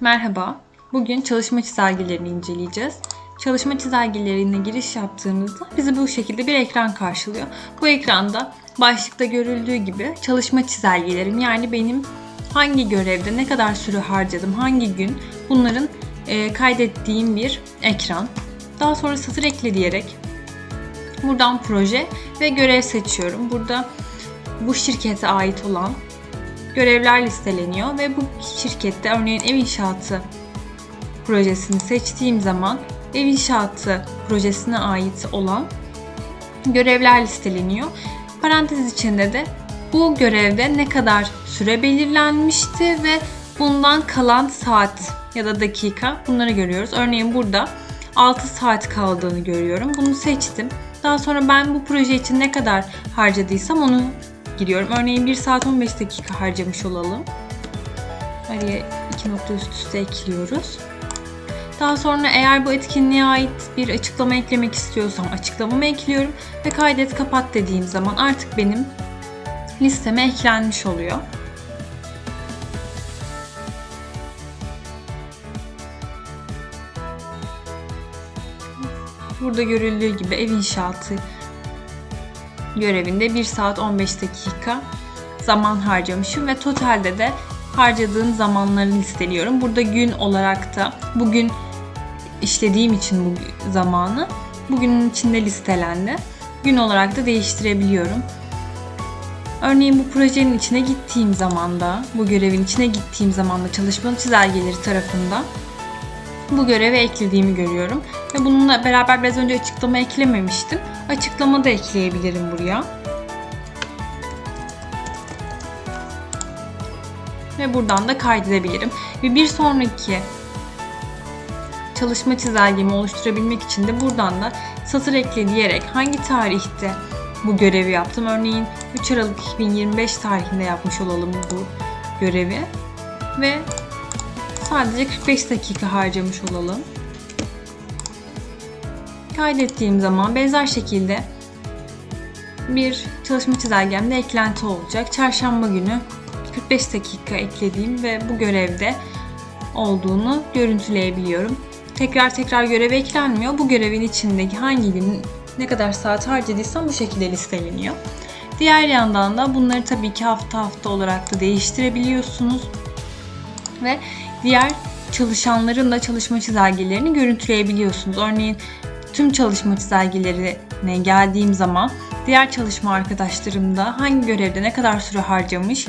Merhaba. Bugün çalışma çizelgelerini inceleyeceğiz. Çalışma çizelgelerine giriş yaptığımızda bizi bu şekilde bir ekran karşılıyor. Bu ekranda başlıkta görüldüğü gibi çalışma çizelgelerim yani benim hangi görevde ne kadar süre harcadım, hangi gün bunların e, kaydettiğim bir ekran. Daha sonra satır ekle diyerek buradan proje ve görev seçiyorum. Burada bu şirkete ait olan görevler listeleniyor ve bu şirkette örneğin ev inşaatı projesini seçtiğim zaman ev inşaatı projesine ait olan görevler listeleniyor. Parantez içinde de bu görevde ne kadar süre belirlenmişti ve bundan kalan saat ya da dakika bunları görüyoruz. Örneğin burada 6 saat kaldığını görüyorum. Bunu seçtim. Daha sonra ben bu proje için ne kadar harcadıysam onu giriyorum. Örneğin 1 saat 15 dakika harcamış olalım. Araya iki nokta üst üste ekliyoruz. Daha sonra eğer bu etkinliğe ait bir açıklama eklemek istiyorsam açıklamamı ekliyorum ve kaydet kapat dediğim zaman artık benim listeme eklenmiş oluyor. Burada görüldüğü gibi ev inşaatı görevinde 1 saat 15 dakika zaman harcamışım ve totalde de harcadığım zamanları listeliyorum. Burada gün olarak da bugün işlediğim için bu zamanı bugünün içinde listelendi. Gün olarak da değiştirebiliyorum. Örneğin bu projenin içine gittiğim zamanda, bu görevin içine gittiğim zamanda çalışma çizelgeleri tarafında bu göreve eklediğimi görüyorum. Ve bununla beraber biraz önce açıklama eklememiştim. Açıklama da ekleyebilirim buraya. Ve buradan da kaydedebilirim. Ve bir sonraki çalışma çizelgemi oluşturabilmek için de buradan da satır ekle diyerek hangi tarihte bu görevi yaptım. Örneğin 3 Aralık 2025 tarihinde yapmış olalım bu görevi. Ve sadece 45 dakika harcamış olalım. Kaydettiğim zaman benzer şekilde bir çalışma çizelgemde eklenti olacak. Çarşamba günü 45 dakika eklediğim ve bu görevde olduğunu görüntüleyebiliyorum. Tekrar tekrar göreve eklenmiyor. Bu görevin içindeki hangi gün ne kadar saat harcadıysam bu şekilde listeleniyor. Diğer yandan da bunları tabii ki hafta hafta olarak da değiştirebiliyorsunuz. Ve diğer çalışanların da çalışma çizelgelerini görüntüleyebiliyorsunuz. Örneğin tüm çalışma çizelgelerine geldiğim zaman diğer çalışma arkadaşlarım da hangi görevde ne kadar süre harcamış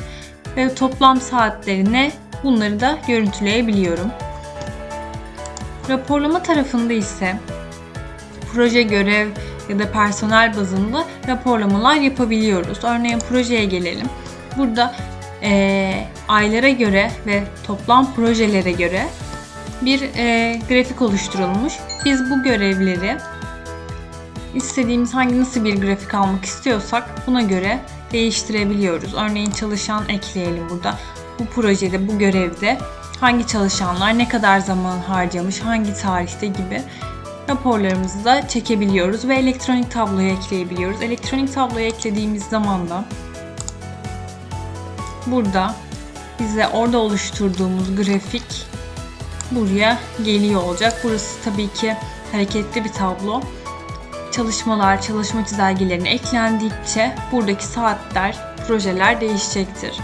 ve toplam saatlerine bunları da görüntüleyebiliyorum. Raporlama tarafında ise proje görev ya da personel bazında raporlamalar yapabiliyoruz. Örneğin projeye gelelim. Burada e, aylara göre ve toplam projelere göre bir e, grafik oluşturulmuş. Biz bu görevleri istediğimiz hangi nasıl bir grafik almak istiyorsak buna göre değiştirebiliyoruz. Örneğin çalışan ekleyelim burada. Bu projede, bu görevde hangi çalışanlar ne kadar zaman harcamış, hangi tarihte gibi raporlarımızı da çekebiliyoruz ve elektronik tabloya ekleyebiliyoruz. Elektronik tabloya eklediğimiz zaman da burada bize orada oluşturduğumuz grafik buraya geliyor olacak. Burası tabii ki hareketli bir tablo. Çalışmalar, çalışma çizelgelerine eklendikçe buradaki saatler, projeler değişecektir.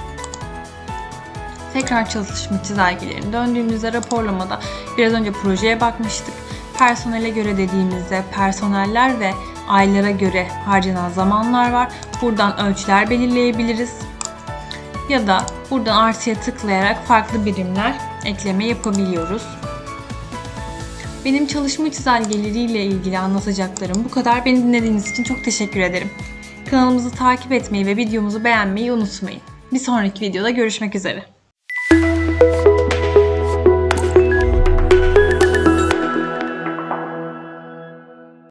Tekrar çalışma çizelgelerine döndüğümüzde raporlamada biraz önce projeye bakmıştık. Personele göre dediğimizde personeller ve aylara göre harcanan zamanlar var. Buradan ölçüler belirleyebiliriz. Ya da buradan artıya tıklayarak farklı birimler ekleme yapabiliyoruz. Benim çalışma çizelgeleriyle ilgili anlatacaklarım bu kadar. Beni dinlediğiniz için çok teşekkür ederim. Kanalımızı takip etmeyi ve videomuzu beğenmeyi unutmayın. Bir sonraki videoda görüşmek üzere.